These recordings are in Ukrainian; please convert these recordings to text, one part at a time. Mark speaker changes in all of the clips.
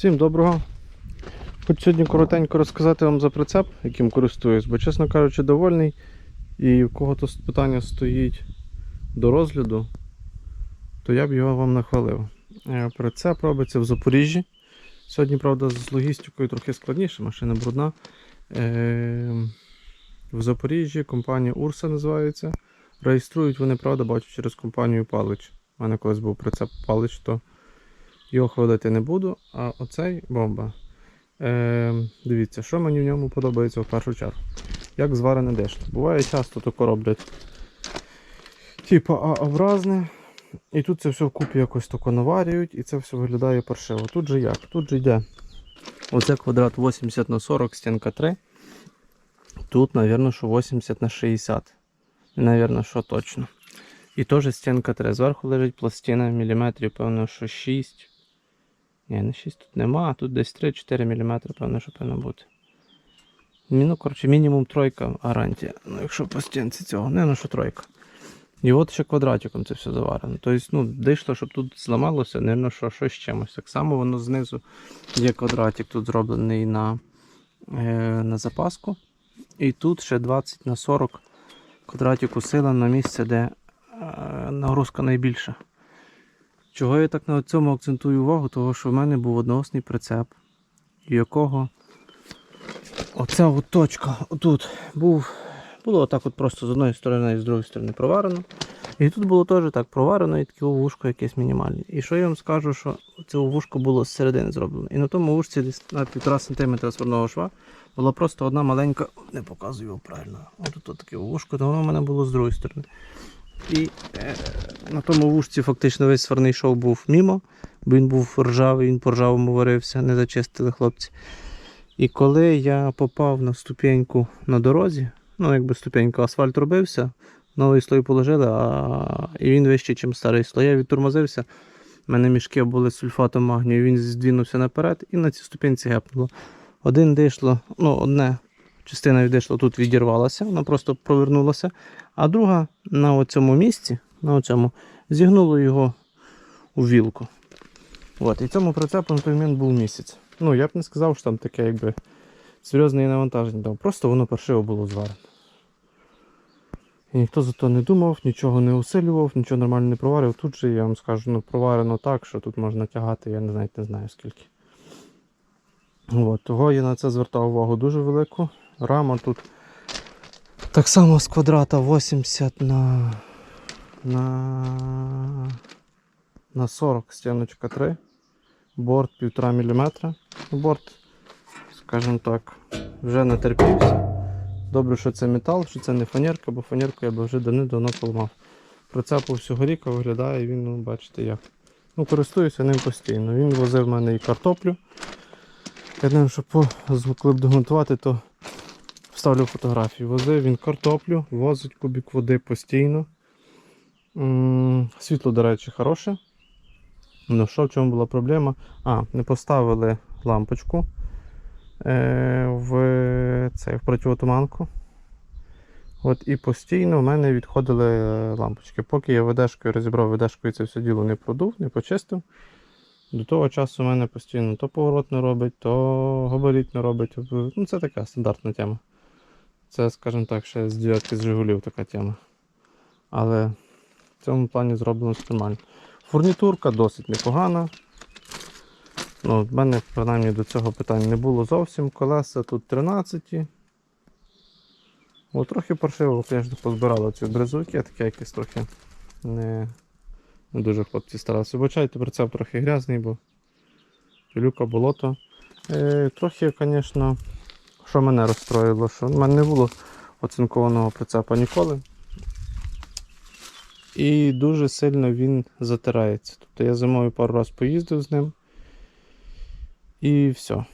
Speaker 1: Всім доброго. Хочу сьогодні коротенько розказати вам за прицеп, яким користуюсь, бо, чесно кажучи, довольний. І в кого-то питання стоїть до розгляду, то я б його вам нахвалив. Е, Прицеп робиться в Запоріжжі. Сьогодні, правда, з логістикою трохи складніше, машина брудна. Е, В Запоріжжі компанія Урса називається. Реєструють вони, правда, бачу через компанію Палич. У мене колись був прицеп Палич, то його хвалити не буду, а оцей бомба. Е, дивіться, що мені в ньому подобається в першу чергу. Як зварене дещо. Буває часто тако роблять. Типа А-образне. І тут це все вкупі якось тако наварюють, і це все виглядає паршиво. Тут же як? Тут же йде. Оце квадрат 80 на 40, стінка 3. Тут, мабуть, що 80 на 60. Навірно, що точно. І теж стінка 3. Зверху лежить пластина міліметрів, певно, що 6. Ні, не 6 тут нема, а тут десь 3-4 мм, певно, що повинно бути. Ну, коротше, мінімум тройка гарантія. Ну, якщо по стінці цього, не ну що тройка. І от ще квадратиком це все заварено. Тобто, ну, дійшло, щоб тут зламалося, не що щось чимось. Так само воно знизу є квадратик, тут зроблений на, е, на запаску. І тут ще 20 на 40 квадратик усилено на місце, де е, нагрузка найбільша. Чого я так на цьому акцентую увагу? Того, що в мене був одноосний прицеп, у якого оця от точка отут був, було отак от просто з одної сторони і з другої сторони проварено. І тут було теж так проварено і таке вушко якесь мінімальне. І що я вам скажу, що це вушко було з середини зроблено. І на тому вушці десь на 1,5 см сварного шва була просто одна маленька, не показую його правильно. Отут от таке вушко, то воно в мене було з другої сторони. І е, на тому вушці фактично весь сварний шов був мімо, бо він був ржавий, він по ржавому варився, не зачистили хлопці. І коли я попав на ступеньку на дорозі, ну якби ступенька асфальт робився, новий слой положили, а і він вищий, ніж старий слой. Я відтормозився. У мене мішки були з сульфатом магнію, він здвинувся наперед і на цій ступенці гепнуло. Один дишло, ну, одне частина від дишло тут відірвалася, вона просто провернулася, а друга на оцьому місці, на оцьому, зігнуло його у вілку. От, і цьому прицепу на був місяць. Ну, я б не сказав, що там таке якби серйозне навантаження. Там просто воно паршиво було зварено. І ніхто за то не думав, нічого не усилював, нічого нормально не проварив. Тут же я вам скажу, ну проварено так, що тут можна тягати, я не знаю, не знаю скільки. От, того я на це звертав увагу дуже велику. Рама тут так само з квадрата 80 на, на, на 40 стіночка 3. Борт 1,5 мм. Борт, скажімо так, вже натерпівся. Добре, що це метал, що це не фанерка, бо фанерку я би вже давно поламав. Прицепу всього ріка виглядає, він, ну, бачите як. Ну, користуюся ним постійно. Він возив в мене і картоплю. Я думаю, що по, з- коли б демонтувати, то вставлю фотографію. Возив він картоплю, возить кубик води постійно. Світло, до речі, хороше. Ну, що в чому була проблема? А, не поставили лампочку е, в, це, в противотуманку. От і постійно в мене відходили е, лампочки. Поки я ведешкою розібрав ведешкою це все діло не продув, не почистив. До того часу в мене постійно то поворот не робить, то габарит не робить. Ну, це така стандартна тема. Це, скажімо так, ще з дев'ятки з Жигулів така тема. Але в цьому плані зроблено все нормально. Фурнітурка досить непогана. Ну, в мене принаймні до цього питань не було зовсім. Колеса тут 13. О, трохи паршиво, звісно, позбирали ці брезуки, таке якесь трохи не, не дуже хлопці старалися. Вибачайте, прицеп трохи грязний, бо пилюка, болото. Е, трохи, звісно, що мене розстроїло, що в мене не було оцинкованого прицепа ніколи. І дуже сильно він затирається. Тобто я зимою пару разів поїздив з ним. І все.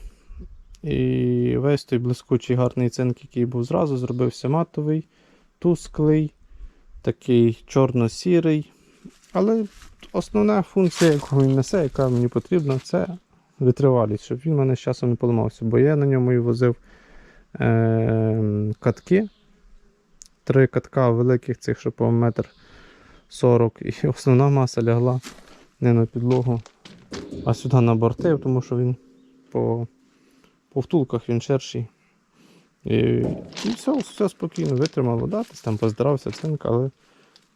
Speaker 1: І весь той блискучий гарний цинк, який був зразу, зробився матовий, тусклий, такий чорно-сірий. Але основна функція, яку він несе, яка мені потрібна, це витривалість, щоб він мене з часом не поламався. Бо я на ньому і возив катки. Три катка великих цих, що по метр 40. І основна маса лягла не на підлогу, а сюди на борти, тому що він по, по втулках він ширший. І, і все, все спокійно витримало. Да, там поздрався цинк, але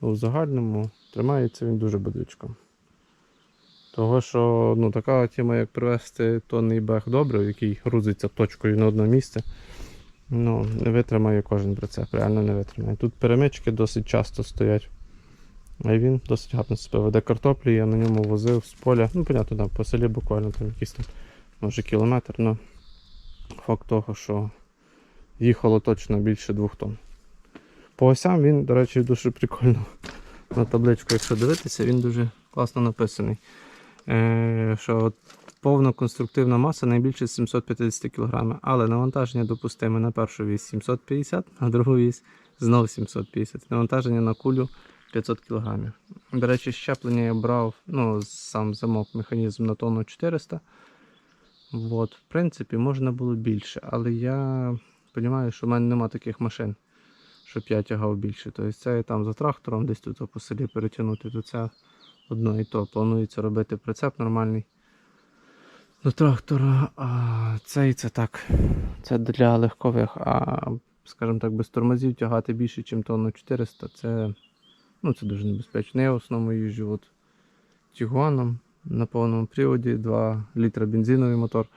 Speaker 1: ну, в загальному тримається він дуже бодичком. Того, що ну, така тема, як привезти тонний бех добре, який грузиться точкою на одне місце, ну, не витримає кожен прицеп, реально не витримає. Тут перемички досить часто стоять. А він досить гарно себе веде картоплі, я на ньому возив з поля. Ну, понятно, там по селі буквально там якийсь там, може кілометр, але факт того, що їхало точно більше двох тонн. По осям він, до речі, дуже прикольно на табличку, якщо дивитися, він дуже класно написаний. Е, що повна конструктивна маса найбільше 750 кг, але навантаження допустиме на першу вісь 750, на другу вісь знову 750. Навантаження на кулю 500 кг. До речі, щеплення я брав, ну, сам замок, механізм на тонну 400. От, в принципі, можна було більше, але я розумію, що в мене нема таких машин, щоб я тягав більше. Тобто це я там за трактором десь тут по селі перетягнути, то це одно і то. Планується робити прицеп нормальний до трактора. А цей це так. Це для легкових. А скажімо так, без тормозів тягати більше, ніж тонну 400, це, ну, це дуже небезпечно. Я в основному їжджу от Тігуаном на повному приводі, 2 літра бензиновий мотор.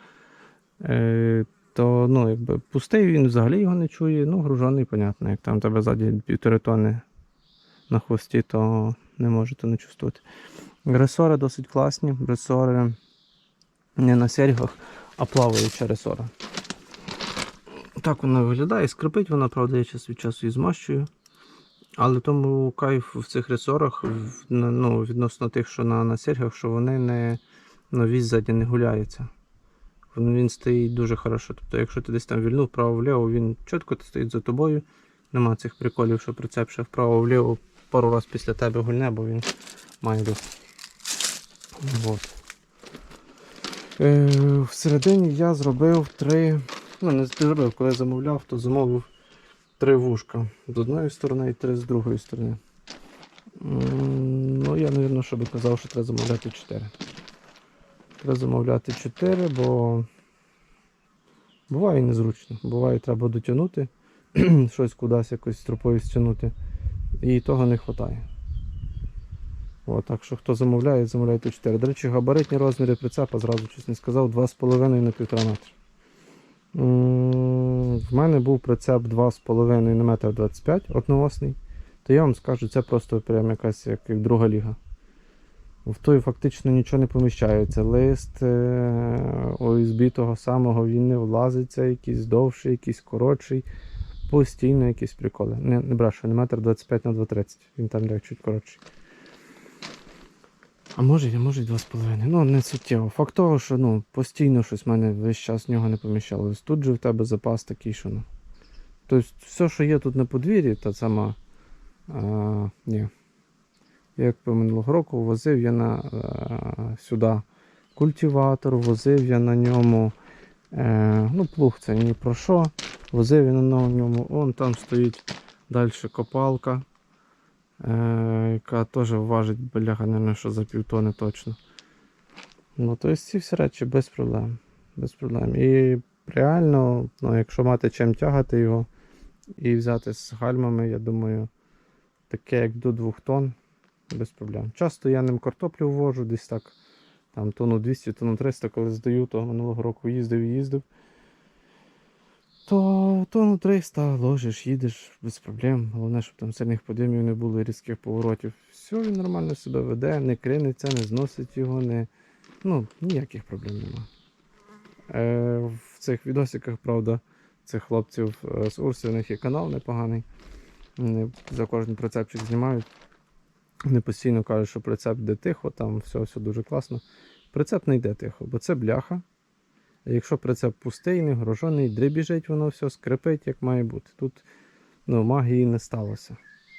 Speaker 1: Е, то ну, якби пустий він взагалі його не чує, ну, гружений, понятно. Як там тебе ззаді півтори тонни на хвості, то не можете не чувствувати. Ресори досить класні. Ресори не на серьгах, а плаваюча ресора. Так вона виглядає, скрипить вона, правда, я час від часу і змащую. Але тому кайф в цих ресорах ну, відносно тих, що на, на серьгах, що вони не вісь ззаді не гуляється. Він, стоїть дуже хорошо. Тобто, якщо ти десь там вільнув вправо-вліво, він чітко стоїть за тобою. Нема цих приколів, що прицеп вправо-вліво пару разів після тебе гульне, бо він має досить. Вот. Е, всередині я зробив три. Ну, не зробив, коли замовляв, то замовив три вушка з одної сторони і три з другої сторони. Ну, я, мабуть, що казав, що треба замовляти чотири. Треба замовляти чотири, бо буває незручно. Буває, треба дотягнути, щось кудись якось стропою стягнути. І того не вистачає. От, так що хто замовляє, замовляйте 4. До речі, габаритні розміри прицепа, зразу щось не сказав, 2,5 на 1,5 метра. В мене був прицеп 2,5 на метр 25 одноосний. То я вам скажу, це просто прям якась як, як друга ліга. В той фактично нічого не поміщається. Лист е, ОСБ того самого він не влазиться, якийсь довший, якийсь коротший. Постійно якісь приколи. Не, не брешу, не метр 25 на 2,30. Він там як чуть коротший. А може, я може й 2,5. Ну, не суттєво. Факт того, що ну, постійно щось в мене весь час в нього не поміщалось. Тут же в тебе запас такий, що ну. Тобто, все, що є тут на подвір'ї, та сама. А, ні. Як по минулого року возив я на а, сюди культиватор, возив я на ньому. Е, ну, плуг це ні про що. Возив я на ньому. Вон там стоїть далі копалка яка теж важить, бляха, не що за півтони точно. Ну, тобто ці всі речі без проблем. Без проблем. І реально, ну, якщо мати чим тягати його і взяти з гальмами, я думаю, таке як до 2 тонн, без проблем. Часто я ним картоплю ввожу, десь так, там тонну 200, тонну 300, коли здаю, то минулого року їздив і їздив. То тонну 300 ложиш, їдеш без проблем. Головне, щоб там сильних подимів не було різких поворотів. Все, він нормально себе веде, не криниться, не зносить його, не... ну, ніяких проблем нема. Е, в цих відосиках, правда, цих хлопців е, з Урси, у них є канал непоганий. Вони за кожен прицепчик знімають. Вони постійно кажуть, що прицеп йде тихо, там все, все дуже класно. Прицеп не йде тихо, бо це бляха. Якщо прицеп пустий, не грожений, дребіжить, воно все скрипить, як має бути. Тут ну, магії не сталося.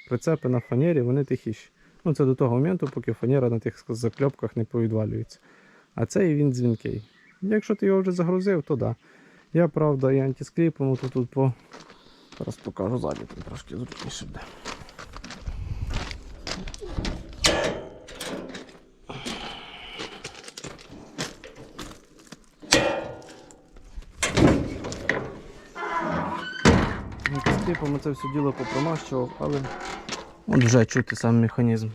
Speaker 1: Прицепи на фанері, вони тихіші. Ну, це до того моменту, поки фанера на тих закльопках не повідвалюється. А цей він дзвінкий. Якщо ти його вже загрузив, то да. Я, правда, і антискліпом то тут по. Зараз покажу ззаді, там трошки зручніше буде. Типом це все діло попромащував, але от вже чути сам механізм.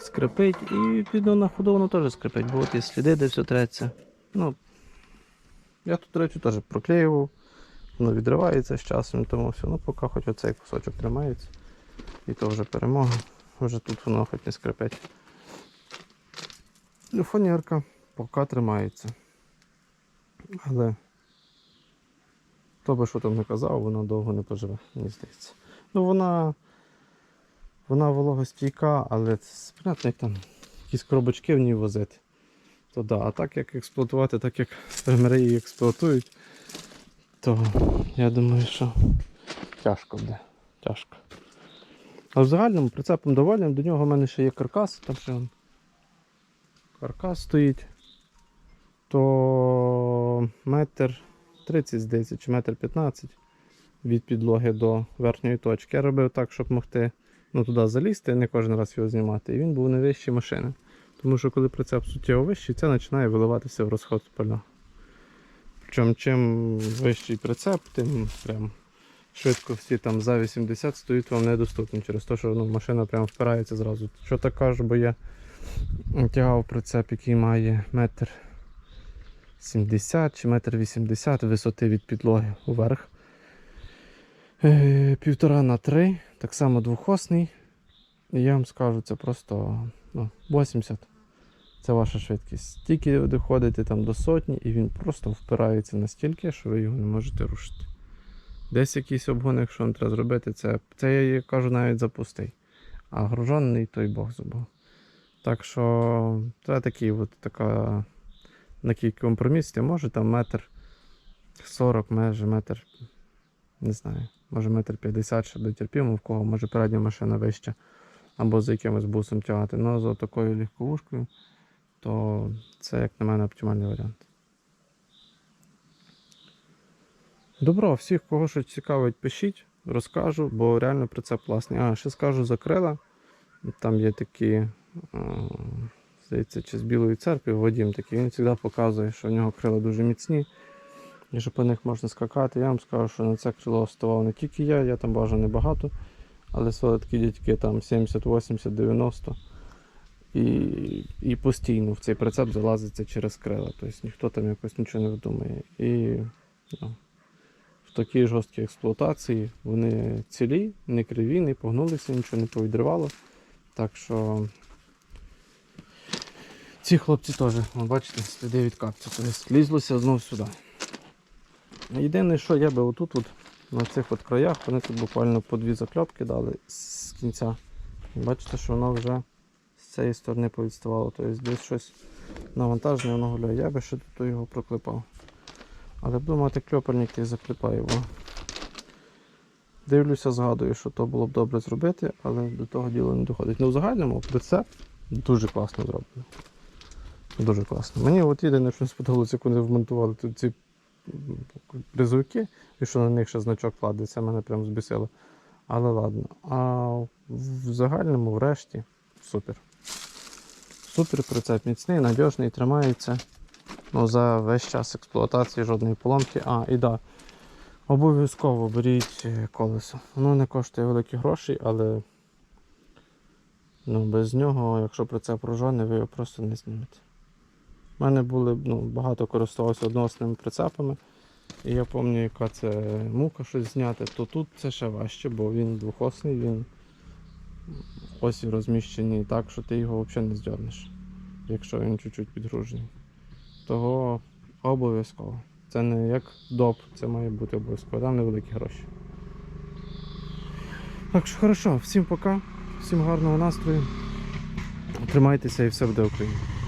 Speaker 1: Скрипить і відповідно на ходу теж скрипить, бо от є сліди, де все треться. Ну, я тут, речі, теж проклеював, воно відривається з часом, тому все. Ну, поки хоч оцей кусочок тримається. І то вже перемога. Вже тут воно хоч не скрипить. Ну, фанерка поки тримається. Але хто би що там не казав, вона довго не поживе, мені здається. Ну вона. Вона вологостійка, але це понятно, як там якісь коробочки в ній возити. То да, а так як експлуатувати, так як фермери її експлуатують, то я думаю, що тяжко буде. Тяжко. А в загальному прицепом довольним, до нього в мене ще є каркас, там ще он каркас стоїть, то метр 30, здається, чи метр 15 від підлоги до верхньої точки. Я робив так, щоб могти ну, туди залізти, не кожен раз його знімати. І він був не вищий машини. Тому що коли прицеп суттєво вищий, це починає виливатися в розход поля. Причому чим вищий прицеп, тим прям швидко всі там за 80 стають вам недоступні через те, що ну, машина прям впирається зразу. Що так кажу, бо я тягав прицеп, який має метр 70 чи метр 80 висоти від підлоги вверх. Е, Півтора на три, так само двохосний. І я вам скажу, це просто ну, 80. Це ваша швидкість. Тільки доходите там до сотні, і він просто впирається настільки, що ви його не можете рушити. Десь якийсь обгон, якщо вам треба зробити, це, це я кажу навіть за пустий. А гружений той Бог забув. Так що це такий от така на який компроміс ти може там метр 40, майже метр, не знаю, може метр 50 ще дотерпімо, в кого може передня машина вища, або за якимось бусом тягати. Ну за такою легковушкою, то це, як на мене, оптимальний варіант. Добро, всіх, кого що цікавить, пишіть, розкажу, бо реально прицеп класний. А, ще скажу за крила. Там є такі, а, здається, чи з Білої церкви Вадім такий, він завжди показує, що в нього крила дуже міцні. І що по них можна скакати. Я вам скажу, що на це крило вставав не тільки я, я там бажав небагато, але свої такі дядьки там 70, 80, 90. І, і постійно в цей прицеп залазиться через крила. Тобто ніхто там якось нічого не видумає. І ну, в такій жорсткій експлуатації вони цілі, не криві, не погнулися, нічого не повідривало. Так що ці хлопці теж, бачите, сліди від капцю. Тобто лізлося знов сюди. Єдине, що я би отут, от, на цих от краях, вони тут буквально по дві закльопки дали з кінця. Бачите, що воно вже з цієї сторони повідставало. Тобто десь щось навантаження воно гуляє. Я би ще тут його проклепав. Але буду мати кльопальник і заклепаю його. Дивлюся, згадую, що то було б добре зробити, але до того діла не доходить. Ну, в загальному прицеп дуже класно зроблено. Дуже класно. Мені от єдине, що сподобалося, як вони вмонтували тут ці призовки, і що на них ще значок кладе, це мене прям збісило. Але ладно. А в загальному, врешті, супер. Супер прицеп міцний, надіжний, тримається. Ну, за весь час експлуатації жодної поломки. А, і да. Обов'язково беріть е, колесо. Воно не коштує великі гроші, але ну, без нього, якщо прицеп пружоний, ви його просто не знімете. У мене були ну, багато користувався односними прицепами. І я пам'ятаю, яка це мука щось зняти, то тут це ще важче, бо він двохосний, він осі розміщені так, що ти його взагалі не здернеш, якщо він чуть-чуть підгружений. Того обов'язково. Це не як доп, це має бути обов'язково. Там невеликі гроші. Так що хорошо, всім пока, всім гарного настрою. Тримайтеся і все буде Україна.